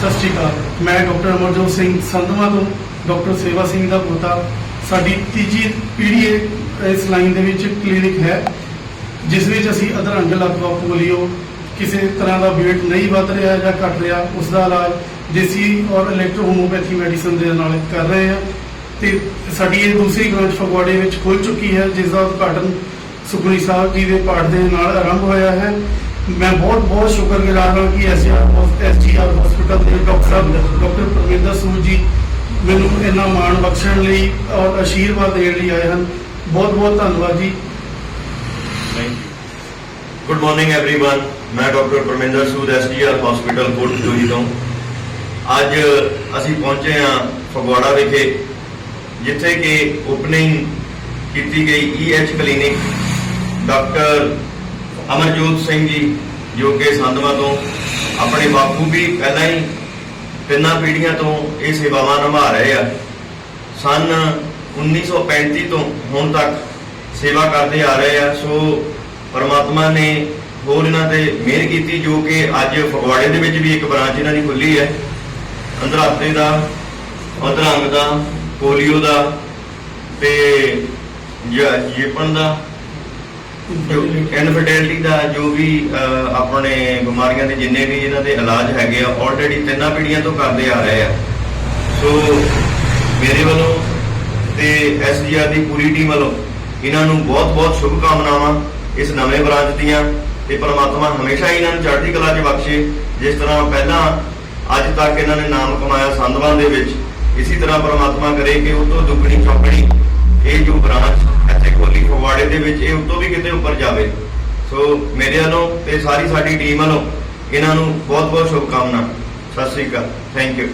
ਸਤਿ ਸ਼੍ਰੀ ਅਕਾਲ। ਮੈਂ ਡਾਕਟਰ ਅਮਰਜੋਤ ਸਿੰਘ ਸੰਧਵਾ ਤੋਂ ਡਾਕਟਰ ਸੇਵਾ ਸਿੰਘ ਦਾ ਪੋਤਾ। ਸਾਡੀ ਤੀਜੀ ਪੀੜ੍ਹੀ ਇਹ- ਇਸ ਲਾਈਨ ਦੇ ਵਿੱਚ ਕਲੀਨਿਕ ਹੈ, ਜਿਸ ਵਿੱਚ ਅਸੀਂ ਅਧਰੰਗ ਲਕਵਾ ਪੋਲੀਓ ਕਿਸੇ ਤਰ੍ਹਾਂ ਦਾ weight ਨਹੀਂ ਵੱਧ ਰਿਹਾ ਜਾਂ ਘਟ ਰਿਹਾ ਉਸ ਦਾ ਇਲਾਜ ਦੇਸੀ ਔਰ ਇਲੈਕਟ੍ਰੋਹੋਮੋਪੈਥੀ ਮੈਡੀਸਨ ਦੇ ਨਾਲ ਕਰ ਰਹੇ ਹਾਂ। ਤੇ ਸਾਡੀ ਇਹ ਦੂਸਰੀ ਬ੍ਰਾਂਚ ਫਗਵਾੜੇ ਵਿੱਚ ਖੁੱਲ ਚੁੱਕੀ ਹੈ, ਜਿਸ ਦਾ ਉਦਘਾਟਨ ਸੁਖਮਨੀ ਸਾਹਿਬ ਜੀ ਦੇ ਪਾਠ ਦੇ ਨਾਲ ਆਰੰਭ ਹੋਇਆ ਹੈ। ਮੈਂ ਬਹੁਤ ਬਹੁਤ ਸ਼ੁਕਰਗੁਜ਼ਾਰ ਹਾਂ ਕਿ ਐਸਆਰ ਐਸਜੀਆਰ ਇੰਨਾ ਮਾਣ ਬਖਸ਼ਣ ਲਈ ਔਰ ਆਸ਼ੀਰਵਾਦ ਦੇਣ ਲਈ ਆਏ ਹਨ ਬਹੁਤ ਬਹੁਤ ਧੰਨਵਾਦ ਜੀ ਗੁੱਡ ਮਾਰਨਿੰਗ एवरीवन ਮੈਂ doctor Parminder Sood S G R hospital ਕੋਟ ਜੋਈ ਤੋਂ ਅੱਜ ਅਸੀਂ ਪਹੁੰਚੇ ਹਾਂ ਫਗਵਾੜਾ ਵਿਖੇ ਜਿੱਥੇ ਕਿ ਓਪਨਿੰਗ ਕੀਤੀ ਗਈ E H clinic doctor Amarjot Singh ji ਜੋ ਕਿ ਸੰਧਵਾ ਤੋਂ ਆਪਣੇ ਬਾਪੂ ਵੀ ਪਹਿਲਾਂ ਹੀ ਤਿੰਨਾਂ ਪੀੜ੍ਹੀਆਂ ਤੋਂ ਇਹ ਸੇਵਾਵਾਂ ਨਿਭਾ ਰਹੇ ਆ। ਸਨ 1935 ਤੋਂ ਹੁਣ ਤੱਕ ਸੇਵਾ ਕਰਦੇ ਆ ਰਹੇ ਆ। ਸੋ ਪਰਮਾਤਮਾ ਨੇ ਹੋਰ ਇਹਨਾਂ ਤੇ ਮਿਹਰ ਕੀਤੀ, ਜੋ ਕਿ ਅੱਜ ਫਗਵਾੜੇ ਦੇ ਵਿੱਚ ਵੀ ਇੱਕ ਬ੍ਰਾਂਚ ਇਹਨਾਂ ਦੀ ਖੁੱਲੀ ਹੈ। ਅੰਧਰਾਤੇ ਦਾ, ਅਧਰੰਗ ਦਾ, ਪੋਲੀਓ ਦਾ ਤੇ ਜ- ਦਾ ਇਨਫਰਟੀਲਿਟੀ ਦਾ ਜੋ ਵੀ ਅਹ, ਆਪਣੇ ਬਿਮਾਰੀਆਂ ਦੇ ਜਿੰਨੇ ਵੀ ਇਹਨਾਂ ਦੇ ਇਲਾਜ ਹੈਗੇ ਆ ਆਲਰੇਡੀ ਤਿੰਨਾਂ ਪੀੜ੍ਹੀਆਂ ਤੋਂ ਕਰਦੇ ਆ ਰਹੇ ਆ। ਸੋ ਮੇਰੇ ਵੱਲੋਂ ਤੇ ਐਸਜੀਆਰ ਦੀ ਪੂਰੀ ਟੀਮ ਵੱਲੋਂ ਇਹਨਾਂ ਨੂੰ ਬਹੁਤ-ਬਹੁਤ ਸ਼ੁਭ ਕਾਮਨਾਵਾਂ ਇਸ ਨਵੇਂ ਬ੍ਰਾਂਚ ਦੀਆਂ ਤੇ ਪ੍ਰਮਾਤਮਾ ਹਮੇਸ਼ਾ ਹੀ ਇਹਨਾਂ ਨੂੰ ਚੜ੍ਹਦੀ ਕਲਾ 'ਚ ਬਖਸ਼ੇ। ਜਿਸ ਤਰ੍ਹਾਂ ਪਹਿਲਾਂ ਅੱਜ ਤੱਕ ਇਹਨਾਂ ਨੇ ਨਾਮ ਕਮਾਇਆ ਸੰਧਵਾਂ ਦੇ ਵਿੱਚ ਇਸੇ ਤਰ੍ਹਾਂ ਪ੍ਰਮਾਤਮਾ ਕਰੇ ਕਿ ਉਹ ਤੋਂ ਦੁੱਗਣੀ ਉੱਪਰ ਜਾਵੇ। ਸੋ ਮੇਰੇ ਵੱਲੋਂ ਤੇ ਸਾਰੀ ਸਾਡੀ ਟੀਮ ਵੱਲੋਂ ਇਹਨਾਂ ਨੂੰ ਬਹੁਤ-ਬਹੁਤ ਸ਼ੁਭ ਸਤਿ ਸ੍ਰੀ ਅਕਾਲ। Thank you